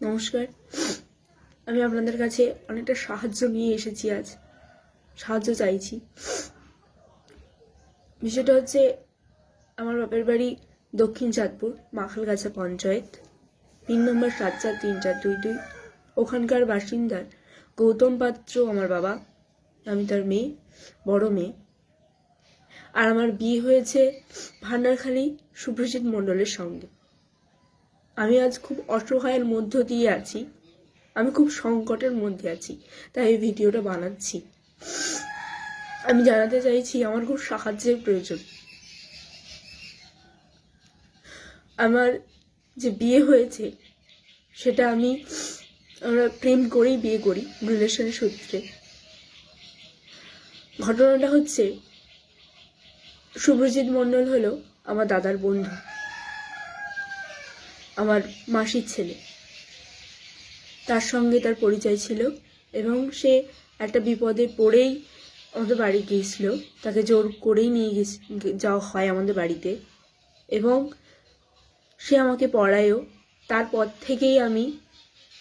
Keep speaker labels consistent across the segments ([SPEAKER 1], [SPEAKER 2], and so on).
[SPEAKER 1] নমস্কার। আমি আপনাদের কাছে অনেকটা সাহায্য নিয়ে এসেছি আজ। সাহায্য চাইছি। বিষয়টা হচ্ছে আমার বাপের বাড়ি দক্ষিণ চাঁদপুর, মাখালগাছা পঞ্চায়েত। পিন নম্বর সাত চার তিন চার দুই দুই। ওখানকার বাসিন্দার গৌতম পাত্র আমার বাবা। আমি তার মেয়ে, বড় মেয়ে। আর আমার বিয়ে হয়েছে ভান্ডারখালী সুপ্রজিৎ মণ্ডলের সঙ্গে। আমি আজ খুব অসহায়ের মধ্য দিয়ে আছি। আমি খুব সংকটের মধ্যে আছি, তাই এই ভিডিওটা বানাচ্ছি। আমি জানাতে চাইছি, আমার খুব সাহায্যের প্রয়োজন। আমার যে বিয়ে হয়েছে, সেটা আমি, আমরা প্রেম করেই বিয়ে করি রিলেশনের সূত্রে। ঘটনাটা হচ্ছে, শুভজিৎ মণ্ডল হলো আমার দাদার বন্ধু। আমার মাসির ছেলে। তার সঙ্গে তার পরিচয় ছিল এবং সে একটা বিপদে পড়েই আমাদের বাড়ি গিয়েছিল। তাকে জোর করেই নিয়ে গেছে যাওয়া হয় আমাদের বাড়িতে এবং সে আমাকে পড়ায়ও। তারপর থেকেই আমি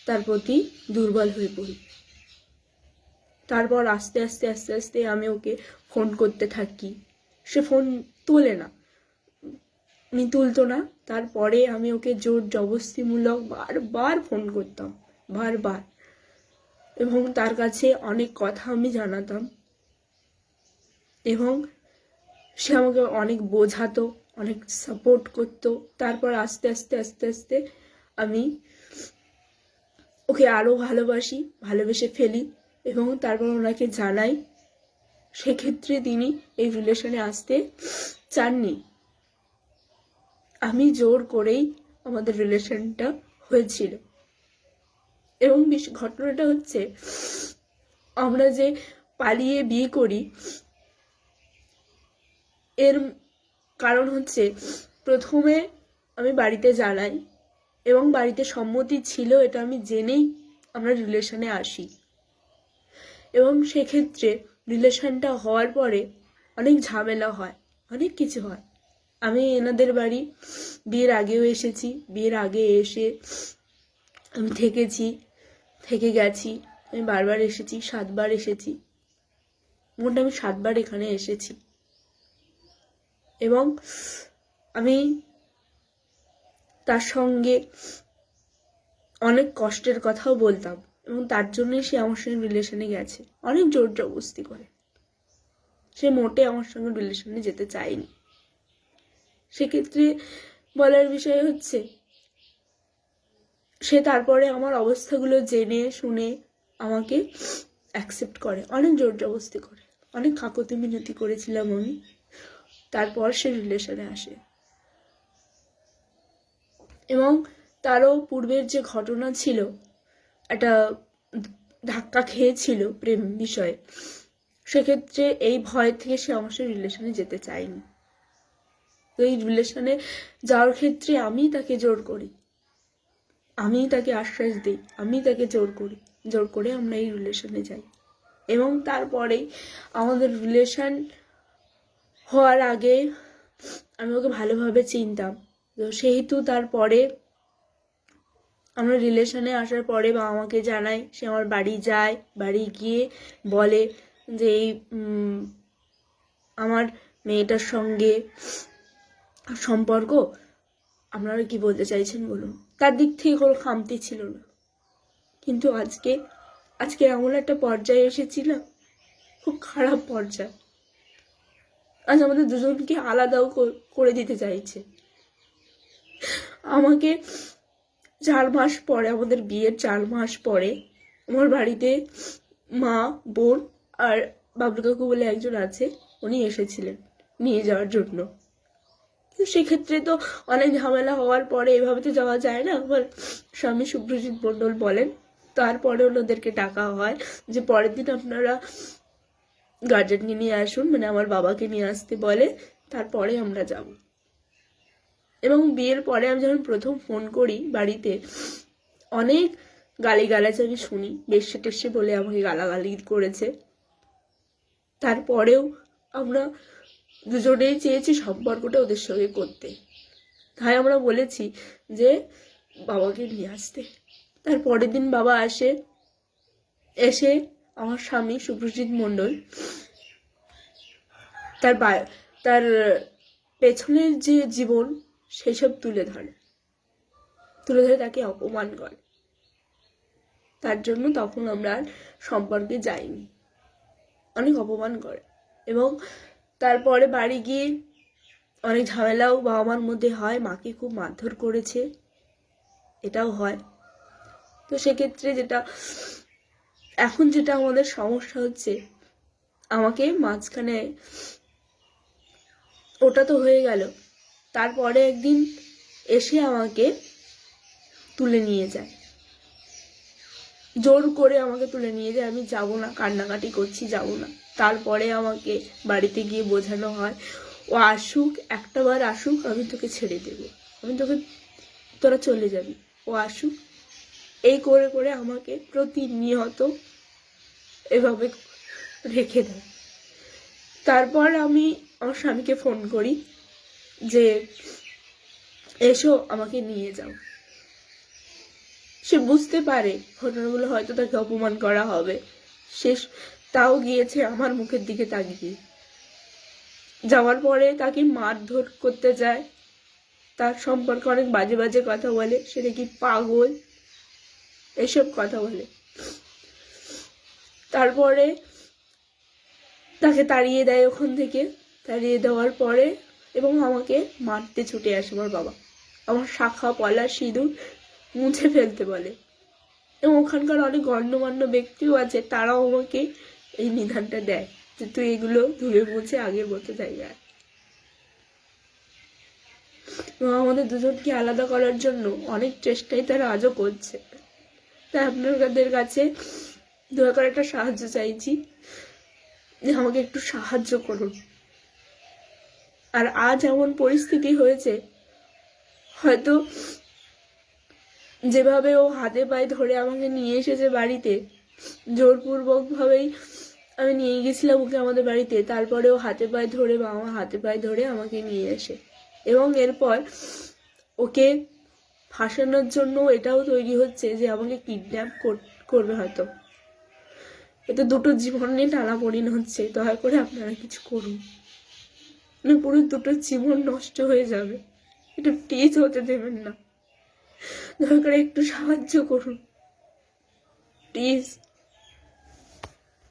[SPEAKER 1] তার প্রতি দুর্বল হয়ে পড়ি। তারপর আস্তে আস্তে আস্তে আস্তে আমি ওকে ফোন করতে থাকি। সে ফোন তোলে না। তুলতো না। তারপরে আমি ওকে জোর জবস্তিমূলক বারবার ফোন করতাম, বারবার। এবং তার কাছে অনেক কথা আমি জানাতাম। এবং সে আমাকে অনেক বোঝাতো, অনেক সাপোর্ট করতো। তারপর আস্তে আস্তে আস্তে আস্তে আমি ওকে আরও ভালোবাসি, ভালোবেসে ফেলি এবং তারপর ওনাকে জানাই। সেক্ষেত্রে তিনি এই রিলেশনে আসতে চাননি। আমি জোর করেই আমাদের রিলেশনটা হয়েছিল। এবং ঘটনাটা হচ্ছে, আমরা যে পালিয়ে বিয়ে করি, এর কারণ হচ্ছে, প্রথমে আমি বাড়িতে জানাই, এবং বাড়িতে সম্মতি ছিল, এটা আমি জেনেই আমরা রিলেশনে আসি। এবং সেক্ষেত্রে রিলেশনটা হওয়ার পরে অনেক ঝামেলা হয়, অনেক কিছু হয়। আমি এনাদের বাড়ি। বিয়ের আগেও এসেছি। বিয়ের আগে এসে আমি থেকেছি, থেকে গেছি। আমি বারবার এসেছি, সাতবার এসেছি। মোট আমি সাতবার এখানে এসেছি। এবং আমি তার সঙ্গে অনেক কষ্টের কথাও বলতাম এবং তার জন্যই সে আমার সঙ্গে রিলেশনে গেছে। অনেক জোর জবস্তি করে। সে মোটে আমার সঙ্গে রিলেশনে যেতে চায়নি। সেক্ষেত্রে বলার বিষয় হচ্ছে, সে তারপরে আমার অবস্থাগুলো জেনে, শুনে আমাকে অ্যাকসেপ্ট করে। অনেক জোর জবস্তি করে। অনেক কাকতি মিনতি করেছিলাম আমি। তারপর সে রিলেশনে আসে। এবং তারও পূর্বের যে ঘটনা ছিল, একটা ধাক্কা খেয়েছিল প্রেম বিষয়ে, সেক্ষেত্রে এই ভয় থেকে সে আমার রিলেশনে যেতে চায়নি। তো এই রিলেশনে যাওয়ার ক্ষেত্রে আমি তাকে জোর করি। আমি তাকে আশ্বাস দিই, আমি তাকে জোর করি, জোর করে আমরা এই রিলেশনে যাই। এবং তারপরেই আমাদের রিলেশন হওয়ার আগে আমি ওকে ভালোভাবে চিনতাম। তো সেহেতু তারপরে আমরা রিলেশনে আসার পরে বাবা আমাকে জানায় সে আমার বাড়ি যায়, বাড়ি গিয়ে বলে যে এই আমার মেয়েটার সঙ্গে সম্পর্ক, আপনারা কি বলতে চাইছেন বলুন? তার দিক থেকে কোনো খামতি ছিল না। কিন্তু আজকে আজকে এমন একটা পর্যায়ে এসেছিলাম, খুব খারাপ পর্যায়। আজ আমাদের দুজনকে আলাদাও কর- দিতে চাইছে। আমাকে চার মাস পরে, আমাদের বিয়ের চার মাস পরে, আমার বাড়িতে মা, বোন আর বাবলু কাকু বলে একজন আছে, উনি এসেছিলেন নিয়ে যাওয়ার জন্য। সেক্ষেত্রে তো অনেক ঝামেলা হওয়ার পরে এভাবে তো যাওয়া যায় না। আমার স্বামী সুপ্রজিৎ মণ্ডল বলেন, তারপরে ওনাদেরকে ডাকা হয় যে পরের দিন আপনারা গার্জেনকে নিয়ে আসুন মানে আমার বাবাকে নিয়ে আসতে বলে, তারপরে আমরা যাব। এবং বিয়ের পরে আমি যখন প্রথম ফোন করি বাড়িতে, অনেক গালিগালাজ আমি শুনি বেশি টেসে বলে আমাকে গালাগালি করেছে। তারপরেও আমরা দুজনেই চেয়েছি সম্পর্কটা ওদের সঙ্গে করতে। তাই আমরা বলেছি যে, বাবাকে নিয়ে আসতে। তার পরের দিন বাবা আসে, এসে আমার স্বামী সুপ্রজিৎ মণ্ডল, তার তার পেছনের যে জীবন সেসব তুলে ধরে। তুলে ধরে তাকে অপমান করে। তার জন্য তখন আমরা আর সম্পর্কে যাইনি। অনেক অপমান করে। এবং তারপরে বাড়ি গিয়ে অনেক ঝামেলাও বাবা মার মধ্যে হয়, মাকে খুব মারধর করেছে, এটাও হয়। তো সেক্ষেত্রে যেটা, এখন যেটা আমাদের সমস্যা হচ্ছে, আমাকে মাঝখানে ওটা তো হয়ে গেল, তারপরে একদিন এসে আমাকে তুলে নিয়ে যায়। জোর করে আমাকে তুলে নিয়ে যায়, আমি যাব না, কান্নাকাটি করছি, যাব না। তারপরে আমাকে বাড়িতে গিয়ে বোঝানো হয়, ও আসুক, একটা বার আসুক, আমি তোকে ছেড়ে দেব। আমি তোকে, তোরা চলে যাবি। ও আসুক। এই করে করে আমাকে প্রতিনিয়ত এভাবে রেখে দেয়। তারপর আমি আমার স্বামীকে ফোন করি যে, এসো আমাকে নিয়ে যাও। সে বুঝতে পারে ঘটনাগুলো হয়তো তাকে অপমান করা হবে। সে তাও গিয়েছে আমার মুখের দিকে তাকিয়ে। যাওয়ার পরে তাকে মারধর করতে যায়। তার সম্পর্কে অনেক বাজে বাজে কথা বলে। সে নাকি পাগল। এসব কথা বলে। তারপরে তাকে তাড়িয়ে দেয় ওখান থেকে। তাড়িয়ে দেওয়ার পরে এবং আমাকে মারতে ছুটে আসে আমার বাবা। আমার শাখা, পলা, সিঁদুর মুছে ফেলতে বলে। এবং ওখানকার অনেক গণ্যমান্য ব্যক্তিও আছে, তারাও আমাকে এই নিধানটা দেয় যে তুই এগুলো ধুয়ে মুছে আগের মতো জায়গায়। আমাদের দুজনকে আলাদা করার জন্য অনেক চেষ্টাই তারা আজও করছে। তাই আপনাদের কাছে দয়া করে একটা সাহায্য চাইছি। আমাকে একটু সাহায্য করুন। আর আজ এমন পরিস্থিতি হয়েছে, হয়তো যেভাবে ও হাতে পায়ে ধরে আমাকে নিয়ে এসেছে বাড়িতে জোরপূর্বক ভাবেই আমি নিয়ে গেছিলাম ওকে আমাদের বাড়িতে। তারপরে ও হাতে পায়ে ধরে বা আমার হাতে পায়ে ধরে আমাকে নিয়ে আসে। এবং এরপর ওকে ফাঁসানোর জন্য এটাও তৈরি হচ্ছে যে আমাকে কিডন্যাপ করবে হয়তো। এতে দুটো জীবন নিয়ে টানাপড়িন হচ্ছে। দয়া করে আপনারা কিছু করুন। না পুরো দুটো জীবন নষ্ট হয়ে যাবে। এটা প্লিজ হতে দেবেন না। দয়া করে একটু সাহায্য করুন। প্লিজ